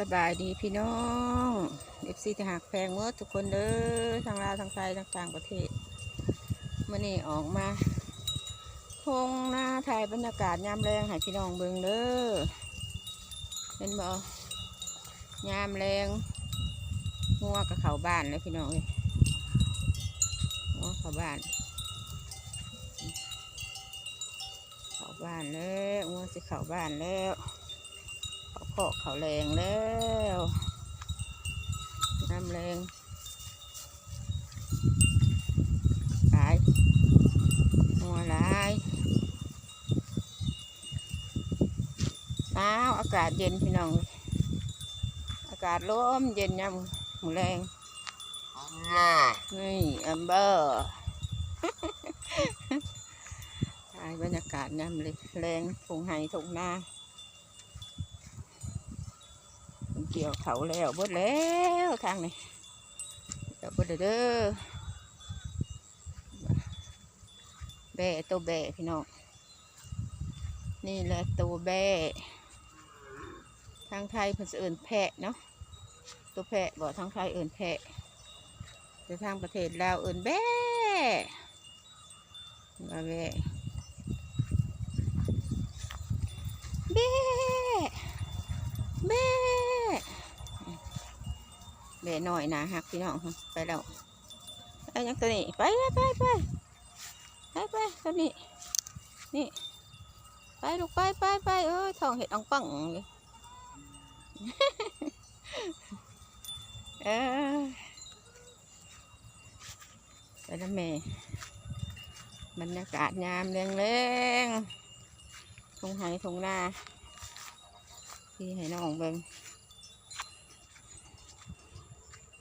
สบายดีพี่น้องเอฟซีทหารแพงเมื่อทุกคนเด้อทางลาวทางไทยทางต่างประเทศมื่อนี้ออกมาทงหน้าถ่ายบรรยากาศยามแรงให้พี่น้องเบิ่งเด้อเห็นบ่ยามแรงงัวกับเขาบ้านเลยพี่น้องเลยงัวเขาบ้านเขาบ้านแล้วงัวสิเขาบ้านแล้ว เขาเคาะเขาแรงแล้วน้ำแรงหลายงัวหลายหนาวอากาศเย็นพี่น้อง อากาศร่มเย็นยามมือแรงนี่อัมเบอร์ถ่ายบรรยากาศยามเลยแรงทงไห้ทงนา เกี่ยวเขาแล้วเบดแล้วทางนี้เดี๋ยวบดเด้อแบตัวแบพี่น้องนี่แหละตัวแบทางไทยเพิ่นสิเอินแพะเนาะตัวแพะบอกทางไทยเอินแพะแต่ทางประเทศลาวเอินแบะว่าแบะ เบ้เบ้ เบ้หน่อยนะฮักพี่น้องไปแล้วไปยังตัวนี้ไปไปไปไปไปตัวนี้นี่ไปลูกไปไปไปเอ้ยทองเห็ดอ่องปังเลยเออไปแล้วแม่บรรยากาศยามแรงๆทงไห้ทงนาที่ให้น้องเบิง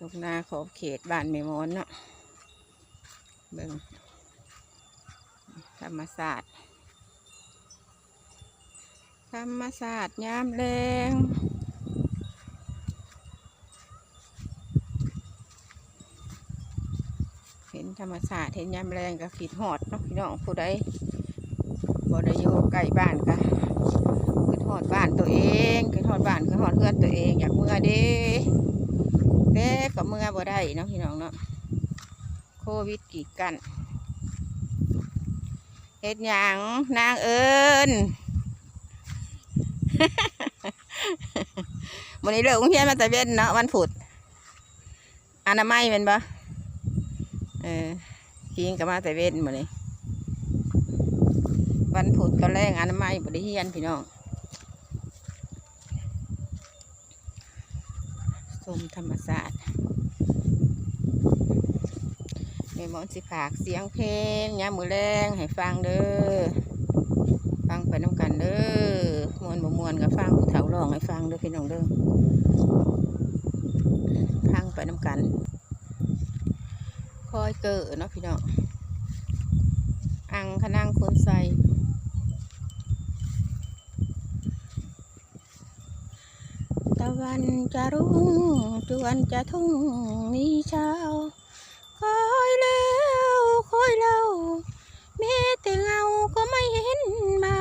ทงนาขอบเขตบ้านเมมอนเนาะเบิ่งธรรมศาสตร์ธรรมศาสตร์ยามแรงเห็นธรรมศาสตร์เห็นยามแรงก็ขีดหอดเนาะพี่น้องผู้ใดบ่ได้อยู่ใกล้บ้านกะคือทอดบ้านตัวเองคือทอดบ้านคือทอดเพื่อนตัวเองอยากเมื่อเด้เด้ก็เมื่อบ่ได้เนาะพี่น้องเนาะโควิดกีดกันเฮ็ดหยังนางเอิญวันนี้เลิกโรงเรียนมาแต่เว้นเนาะวันพุธอนามัยเป็นปะเออกินก็มาแต่เว้นหมดเลยวันพุธก็แรงอนามัยบริเฮียนพี่น้องสมธรรมศาสตร์ ม่หมอนสิผากเสียงเพลงยามมือแรงให้ฟังเด้อฟังไปน้ำกันเด้อมวนบ่มวนก็ฟังผู้เฒ่าร้องให้ฟังเด้อพี่น้องเด้อฟังไปน้ำกัน คอยเกิดเนาะพี่น้องอังขนังคนใส่ตะวันจะรุ่งจวนจะทุ่งมีเช้า คอยแล้วคอยเล่าแม้แต่เงาก็ไม่เห็นมา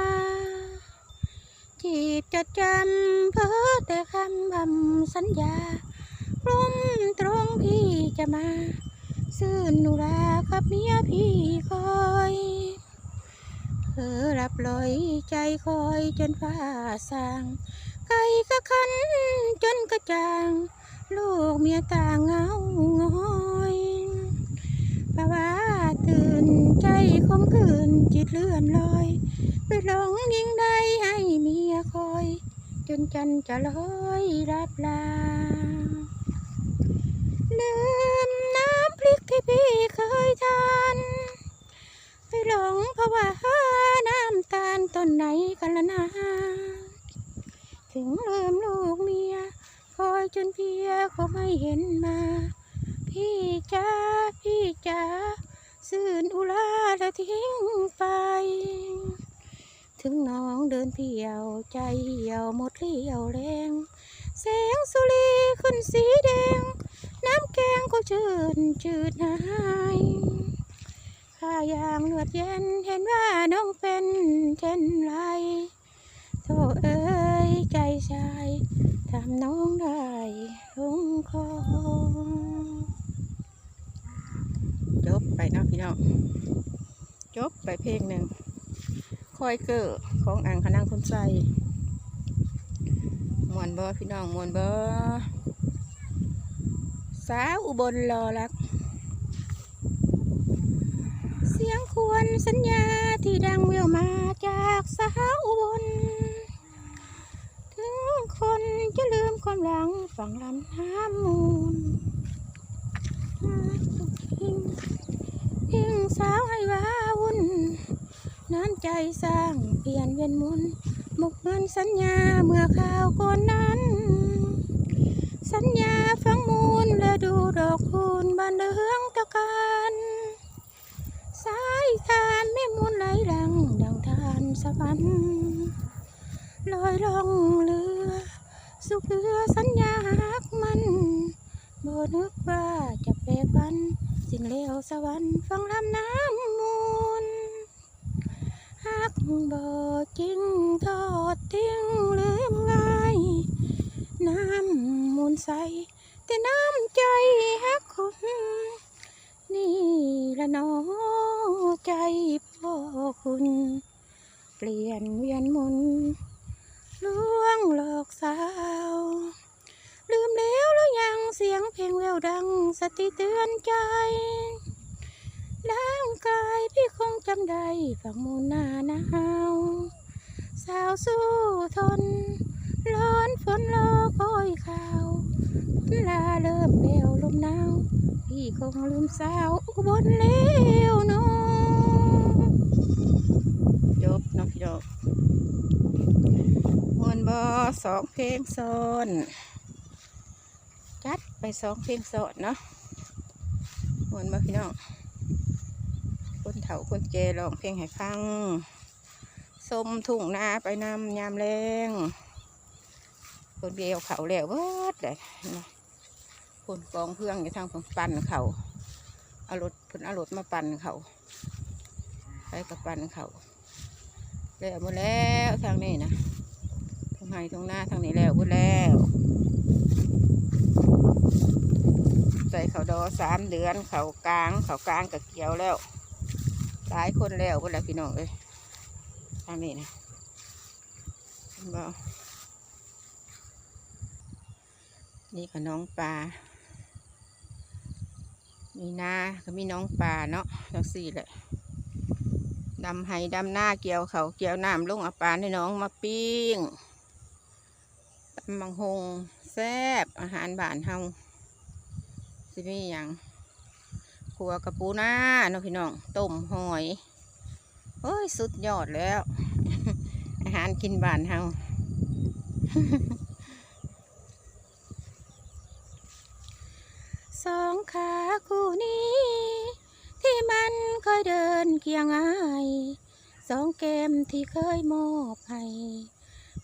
จีบจดจำเพ้อแต่คำบำสัญญากลมตรงพี่จะมา ซื่นนุรากับเมียพี่คอยเธอรับลอยใจคอยจนฟ้าสางไก่ก็คันจนกระจ่าง ลูกเมียต่างเงางอ ตื่น ใจคมคืนจิตเลื่อนลอย ไปหลงยิ่งใดให้เมียคอย จนจันจะลอยรับลาลืมน้ำพริกที่พี่เคยทานไปหลงเพราะว่าน้ำตาลต้นไหนกันละนาถึงลืมลูกเมีย คอยจนเพียเขาไม่เห็นมา พี่จ้าพี่จ้า สื่นอุลาและทิ้งไป ถึงน้องเดินเที่ยวใจเหี่ยวหมดเรี่ยวแรง แสงสุรีขึ้นสีแดง น้ำแกงก็จืดจืดหายข้ายางเลือดเย็นเห็นว่าน้องเป็นเช่นไรโธ่เอ้ยใจชายทำน้องได้ลงคอ บไปเนาะพี่น้องจบไปเพลงหนึ่งคอยเกอร์ของอ่างขนังคนใสมวนเบ่พี่น้องมวนเบ่สาวอุบลรอรัก เสียงควรสัญญาที่ดังเวียวมาจากสาวอุบล ถึงคนจะลืมความหลังฝั่งลำน้ำมูลหาก สาวให้ว้าวุ่น น้ำใจสร้างเปลี่ยนเวียนมุนมุกเงินสัญญาเมื่อข่าวก่อนนั้น สัญญาฟังมูลและดูดอกคูณบานเรืองตะการสายทานไม่มูลไหลหลังดังทานสวรรค์ลอยลองเรือ สุขเรือสัญญาหักมันบ่นึกว่าจะแปรพัน สิ่งเลวสวรรค์ฟังลำน้ำมูลหักบ่จริงทอดทิ้งลืมง่าย น้ำมูลใส แต่น้ำใจหักคนนี่ละน้อใจพ่อคุณ เปลี่ยนเวียนมุนลวงหลอกสาว ลืมแล้วหรือยังเสียงเพลงแววดังสติเตือนใจร่างกายพี่คงจำได้ฝังมูลหนาหนาวสาวสู้ทน ร้อนฝนรอคอยข่าวฝนลาเริ่มเร็วลมหนาว พี่คงลืมสาวอุบนเลี้ยวเนาะจบเนาะพี่ดอกมวนบอสองเพลงซ้อน จัดไปสองเพลงซ้อนเนาะมวนบอพี่น้อง คนเฒ่าคนแก่ร้องเพลงให้ฟังส้มทุ่งนาไปนำยามแรงคนเดียวเขาแล้วเบิดเลยนะคนกองเพื่องอยู่ทางฝั่งปั่นเขาเอารถเพิ่นเอารถมาปั่นเขาไปกับปั่นเขาแล้วหมดแล้วทางนี้นะทางไหนทางหน้าทางนี้แล้วหมดแล้ว ใส่เขาดอสามเดือน เขากลาง เขากลางกับเกี่ยวแล้วหลายคนแล้วหมดแล้วพี่น้องเอ้ยทางนี้นะนบ่นี่ก็น้องปลา มีนาก็มีน้องปลาเนาะจังสี่แหละดำไห้ดำหน้าเกี่ยวเขาเกี่ยวน้ำลงอาปลาให้น้องมาปิ้งตำมังหงแซบอาหารบ้านเฮา สิมีอย่างขัวกระปูหน้าเนาะพี่น้องต้มหอยโอ้ยสุดยอดแล้ว อาหารกินบ้านเฮาสองขาคู่นี้ ที่มันเคยเดินเคียงอายสองแก้มที่เคยมอบให้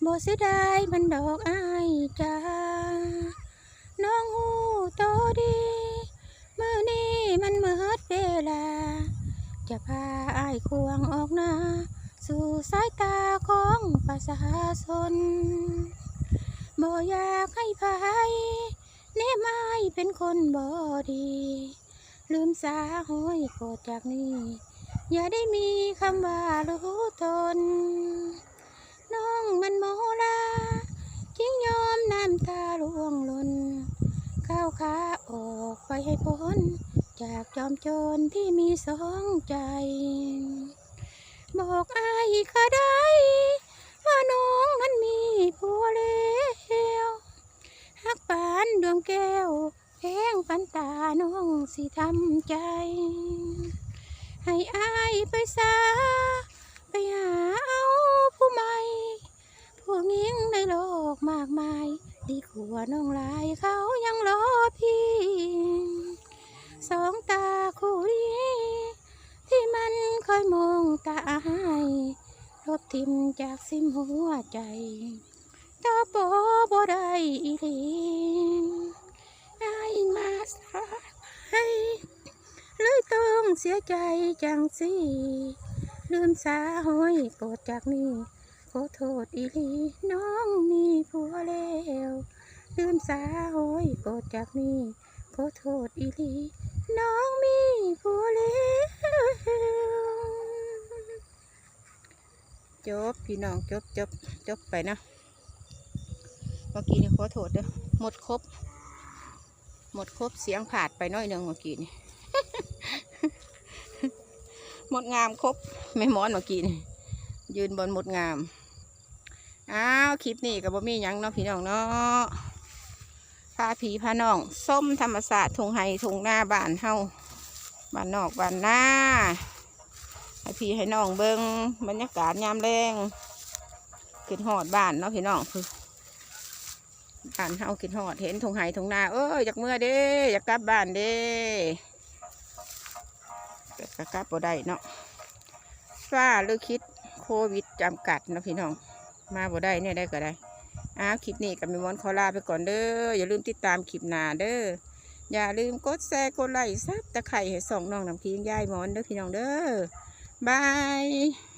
บเสียดายมันดอกอายจ้าน้องหูโตดี มื่อนี้มันเมิดเวลา จะพาอายควงออกหน้า สู่สายตาของประชาชนบ่อยากให้ภายเนมอายเป็นคนบ่ดี ลืมสาห้อยโกรธจากนี้ อย่าได้มีคำว่ารู้ตนน้องมันโมลา จิงยอมน้ำตาร่วงหล่น ขาออกไปให้พ้น จากจอมโจรที่มีสองใจ บอกอายก็ได้ ว่าน้องนั้นมีผัวแล้วหักปานดวงแก้วแพงปันตาน้องสิทำใจ ให้อายไปซาไปหาเอาผู้ใหม่ ผู้หญิงในโลกมากมาย ดีกว่าน้องลา มจากซิมหัวใจตาบอบ่ได้อีหลีอายมาสายเลยต้องเสียใจจังสิลืมสาห้อยโกรธจากนี้ขอโทษอีหลีน้องมีผัวแล้วลืมสาโอ้ยโปรดจากนี้ขอโทษอีหลีน้องมีผัวแล้ว จบพี่น้องจบจบจบไปนะเมื่อกี้นี่ขอโทษเด้อหมดครบ หมดครบเสียงผาดไปน้อยหนึ่งเมื่อกี้นี่หมดงามครบไม่หมอนเมื่อกี้นี่ยืนบนหมดงามอ้าวคลิปนี้กับบ่มียังเนาะพี่น้องเนาะพาผีพาน้องส้มธรรมศาสตร์ทงไห้ทงหน้าบ้านเฮาบ้านนอกบ้านหน้า ให้พี่ให้น้องเบิงบรรยากาศยามแรงขึ้นหอดบ้านเนาะพี่น้องคือบ้านเฮาขึ้นหอดเห็นทงไห้ทงนาเอ้ยอยากเมื่อเด้อยากกลับบ้านเด้กกลับบ่ได้เนาะฟ้าหรือคิดโควิดจำกัดเนาะพี่น้อง มาบ่ได้เนี่ยได้ก็ได้อ้าวคลิปนี้กับมีมอนขอลาไปก่อนเด้ออย่าลืมติดตามคลิปหน้าเด้ออย่าลืมกดแชร์กดไลค์ซับตะไคร่ให้ส่องน้องน้ำพิงยายมอนเด้อพี่น้องเด้อ บาย